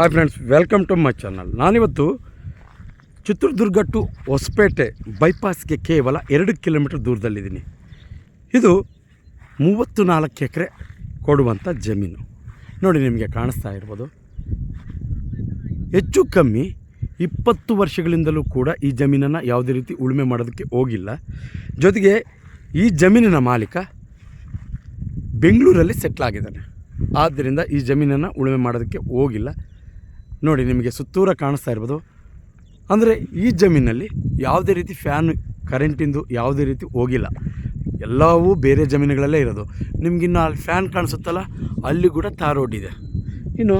Hi friends welcome to my channel ನಾನಿವತ್ತು Chitradurga to Hosapete ಬೈಪಾಸ್ಗೆ ಕೇವಲ ಎರಡು ಕಿಲೋಮೀಟರ್ ದೂರದಲ್ಲಿದ್ದೀನಿ. ಇದು ಮೂವತ್ತು ನಾಲ್ಕು ಎಕರೆ ಕೊಡುವಂಥ ಜಮೀನು. ನೋಡಿ ನಿಮಗೆ ಕಾಣಿಸ್ತಾ ಇರ್ಬೋದು. ಹೆಚ್ಚು ಕಮ್ಮಿ ಇಪ್ಪತ್ತು ವರ್ಷಗಳಿಂದಲೂ ಕೂಡ ಈ ಜಮೀನನ್ನು ಯಾವುದೇ ರೀತಿ ಉಳುಮೆ ಮಾಡೋದಕ್ಕೆ ಹೋಗಿಲ್ಲ. ಜೊತೆಗೆ ಈ ಜಮೀನಿನ ಮಾಲೀಕ ಬೆಂಗಳೂರಲ್ಲಿ ಸೆಟ್ಲಾಗಿದ್ದಾನೆ ಆದ್ದರಿಂದ ಈ ಜಮೀನನ್ನು ಉಳುಮೆ ಮಾಡೋದಕ್ಕೆ ಹೋಗಿಲ್ಲ. ನೋಡಿ, ನಿಮಗೆ ಸುತ್ತೂರ ಕಾಣಿಸ್ತಾ ಇರ್ಬೋದು. ಅಂದರೆ ಈ ಜಮೀನಲ್ಲಿ ಯಾವುದೇ ರೀತಿ ಫ್ಯಾನ್ ಕರೆಂಟಿಂದು ಯಾವುದೇ ರೀತಿ ಹೋಗಿಲ್ಲ. ಎಲ್ಲವೂ ಬೇರೆ ಜಮೀನುಗಳಲ್ಲೇ ಇರೋದು. ನಿಮಗಿನ್ನು ಅಲ್ಲಿ ಫ್ಯಾನ್ ಕಾಣಿಸುತ್ತಲ್ಲ, ಅಲ್ಲಿ ಕೂಡ ತಾರ್ ರೋಡ್ ಇದೆ. ಇನ್ನು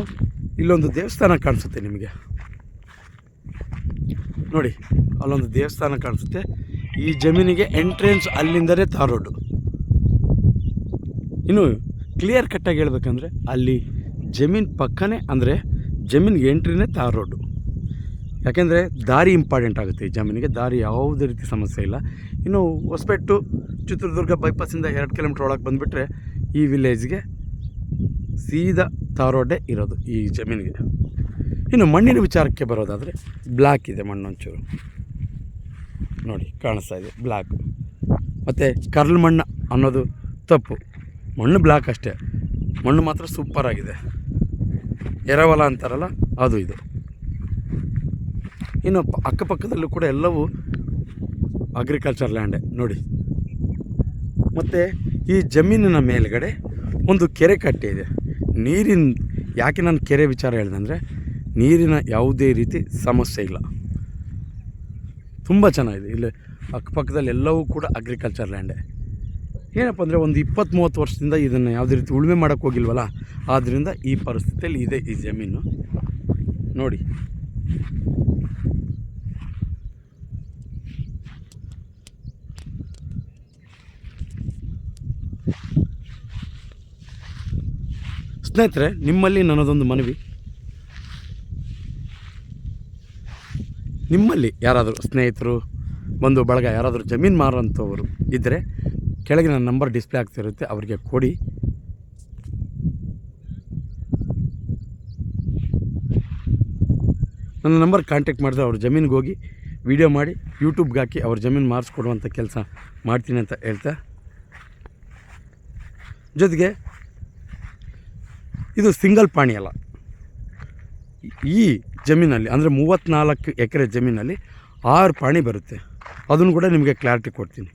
ಇಲ್ಲೊಂದು ದೇವಸ್ಥಾನ ಕಾಣಿಸುತ್ತೆ ನಿಮಗೆ. ನೋಡಿ, ಅಲ್ಲೊಂದು ದೇವಸ್ಥಾನ ಕಾಣಿಸುತ್ತೆ. ಈ ಜಮೀನಿಗೆ ಎಂಟ್ರೆನ್ಸ್ ಅಲ್ಲಿಂದಲೇ ತಾರ್ ರೋಡು ಇನ್ನು ಕ್ಲಿಯರ್ ಕಟ್ಟಾಗಿ ಹೇಳ್ಬೇಕಂದ್ರೆ ಅಲ್ಲಿ ಜಮೀನು ಪಕ್ಕನೇ ಅಂದರೆ ಜಮೀನಿಗೆ ಎಂಟ್ರಿನೇ ತಾರ್ ರೋಡು. ಯಾಕೆಂದರೆ ದಾರಿ ಇಂಪಾರ್ಟೆಂಟ್ ಆಗುತ್ತೆ ಈ ಜಮೀನಿಗೆ. ದಾರಿ ಯಾವುದೇ ರೀತಿ ಸಮಸ್ಯೆ ಇಲ್ಲ. ಇನ್ನು ಹೊಸಪೆಟ್ಟು ಚಿತ್ರದುರ್ಗ ಬೈಪಾಸಿಂದ ಎರಡು ಕಿಲೋಮೀಟ್ರ್ ಒಳಗೆ ಬಂದುಬಿಟ್ರೆ ಈ ವಿಲೇಜ್ಗೆ ಸೀದಾ ತಾರ್ ರೋಡೇ ಇರೋದು ಈ ಜಮೀನಿಗೆ. ಇನ್ನು ಮಣ್ಣಿನ ವಿಚಾರಕ್ಕೆ ಬರೋದಾದರೆ ಬ್ಲ್ಯಾಕ್ ಇದೆ ಮಣ್ಣೊಂಚೂರು ನೋಡಿ, ಕಾಣಿಸ್ತಾ ಇದೆ ಬ್ಲ್ಯಾಕ್ ಮತ್ತು ಕರ್ಲ್ ಮಣ್ಣು ಅನ್ನೋದು ತಪ್ಪು. ಮಣ್ಣು ಬ್ಲ್ಯಾಕ್ ಅಷ್ಟೇ. ಮಣ್ಣು ಮಾತ್ರ ಸೂಪರ್ ಆಗಿದೆ. ಎರವಲ ಅಂತಾರಲ್ಲ, ಅದು ಇದು. ಇನ್ನು ಅಕ್ಕಪಕ್ಕದಲ್ಲೂ ಕೂಡ ಎಲ್ಲವೂ ಅಗ್ರಿಕಲ್ಚರ್ ಲ್ಯಾಂಡೇ ನೋಡಿ. ಮತ್ತು ಈ ಜಮೀನಿನ ಮೇಲುಗಡೆ ಒಂದು ಕೆರೆ ಕಟ್ಟೆ ಇದೆ. ನೀರಿನ, ಯಾಕೆ ನಾನು ಕೆರೆ ವಿಚಾರ ಹೇಳಿದೆ ಅಂದರೆ ನೀರಿನ ಯಾವುದೇ ರೀತಿ ಸಮಸ್ಯೆ ಇಲ್ಲ. ತುಂಬ ಚೆನ್ನಾಗಿದೆ. ಇಲ್ಲಿ ಅಕ್ಕಪಕ್ಕದಲ್ಲಿ ಎಲ್ಲವೂ ಕೂಡ ಅಗ್ರಿಕಲ್ಚರ್ ಲ್ಯಾಂಡೇ ಏನಪ್ಪ ಅಂದರೆ ಒಂದು ಇಪ್ಪತ್ತು ಮೂವತ್ತು ವರ್ಷದಿಂದ ಇದನ್ನು ಯಾವುದೇ ರೀತಿ ಉಳುಮೆ ಮಾಡೋಕ್ಕೆ ಹೋಗಿಲ್ವಲ್ಲ? ಆದ್ದರಿಂದ ಈ ಪರಿಸ್ಥಿತಿಯಲ್ಲಿ ಇದೆ ಈ ಜಮೀನು. ನೋಡಿ. ಸ್ನೇಹಿತರೆ, ನಿಮ್ಮಲ್ಲಿ ನನ್ನದೊಂದು ಮನವಿ. ನಿಮ್ಮಲ್ಲಿ ಯಾರಾದರೂ ಸ್ನೇಹಿತರು, ಬಂಧು, ಬಳಗ ಯಾರಾದರೂ ಜಮೀನು ಮಾರೋಂಥವ್ರು ಇದ್ದರೆ ಕೆಳಗೆ ನನ್ನ ನಂಬರ್ ಡಿಸ್ಪ್ಲೇ ಆಗ್ತಿರುತ್ತೆ, ಅವರಿಗೆ ಕೊಡಿ. ನನ್ನ ನಂಬರ್ ಕಾಂಟ್ಯಾಕ್ಟ್ ಮಾಡಿದ್ರೆ ಅವ್ರ ಜಮೀನಿಗೆ ಹೋಗಿ ವಿಡಿಯೋ ಮಾಡಿ ಯೂಟ್ಯೂಬ್ಗೆ ಹಾಕಿ ಅವ್ರ ಜಮೀನು ಮಾರಿಸ್ಕೊಡುವಂಥ ಕೆಲಸ ಮಾಡ್ತೀನಿ ಅಂತ ಹೇಳ್ತಾ. ಜೊತೆಗೆ, ಇದು ಸಿಂಗಲ್ ಪಾಣಿ ಅಲ್ಲ. ಈ ಜಮೀನಲ್ಲಿ, ಅಂದರೆ ಮೂವತ್ತ್ನಾಲ್ಕು ಎಕರೆ ಜಮೀನಲ್ಲಿ ಆರು ಪಾಣಿ ಬರುತ್ತೆ. ಅದನ್ನು ಕೂಡ ನಿಮಗೆ ಕ್ಲಾರಿಟಿ ಕೊಡ್ತೀನಿ.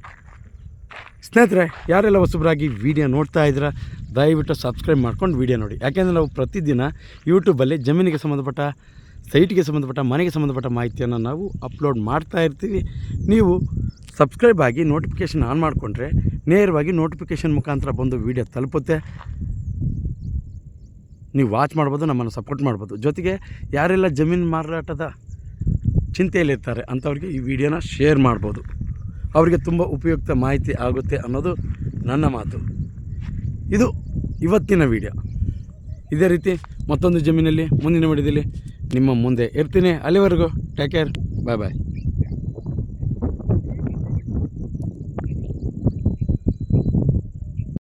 ಸ್ನೇಹಿತರೆ, ಯಾರೆಲ್ಲ ಹೊಸಬರಾಗಿ ವಿಡಿಯೋ ನೋಡ್ತಾ ಇದ್ದೀರಾ, ದಯವಿಟ್ಟು ಸಬ್ಸ್ಕ್ರೈಬ್ ಮಾಡ್ಕೊಂಡು ವಿಡಿಯೋ ನೋಡಿ. ಯಾಕೆಂದರೆ ನಾವು ಪ್ರತಿದಿನ ಯೂಟ್ಯೂಬಲ್ಲಿ ಜಮೀನಿಗೆ ಸಂಬಂಧಪಟ್ಟ ಸೈಟಿಗೆ ಸಂಬಂಧಪಟ್ಟ, ಮನೆಗೆ ಸಂಬಂಧಪಟ್ಟ ಮಾಹಿತಿಯನ್ನು ನಾವು ಅಪ್ಲೋಡ್ ಮಾಡ್ತಾ ಇರ್ತೀವಿ. ನೀವು ಸಬ್ಸ್ಕ್ರೈಬ್ ಆಗಿ ನೋಟಿಫಿಕೇಷನ್ ಆನ್ ಮಾಡಿಕೊಂಡ್ರೆ ನೇರವಾಗಿ ನೋಟಿಫಿಕೇಷನ್ ಮುಖಾಂತರ ಬಂದು ವಿಡಿಯೋ ತಲುಪುತ್ತೆ. ನೀವು ವಾಚ್ ಮಾಡ್ಬೋದು, ನಮ್ಮನ್ನು ಸಪೋರ್ಟ್ ಮಾಡ್ಬೋದು. ಜೊತೆಗೆ ಯಾರೆಲ್ಲ ಜಮೀನು ಮಾರಾಟದ ಚಿಂತೆಯಲ್ಲಿರ್ತಾರೆ ಅಂಥವ್ರಿಗೆ ಈ ವಿಡಿಯೋನ ಶೇರ್ ಮಾಡ್ಬೋದು. ಅವರಿಗೆ ತುಂಬ ಉಪಯುಕ್ತ ಮಾಹಿತಿ ಆಗುತ್ತೆ ಅನ್ನೋದು ನನ್ನ ಮಾತು. ಇದು ಇವತ್ತಿನ ವಿಡಿಯೋ ಇದೇ ರೀತಿ ಮತ್ತೊಂದು ಜಮೀನಲ್ಲಿ ಮುಂದಿನ ವಿಡಿಯೋದಲ್ಲಿ ನಿಮ್ಮ ಮುಂದೆ ಇರ್ತೀನಿ. ಅಲ್ಲಿವರೆಗೂ ಟೇಕ್ ಕೇರ್ ಬಾಯ್ ಬಾಯ್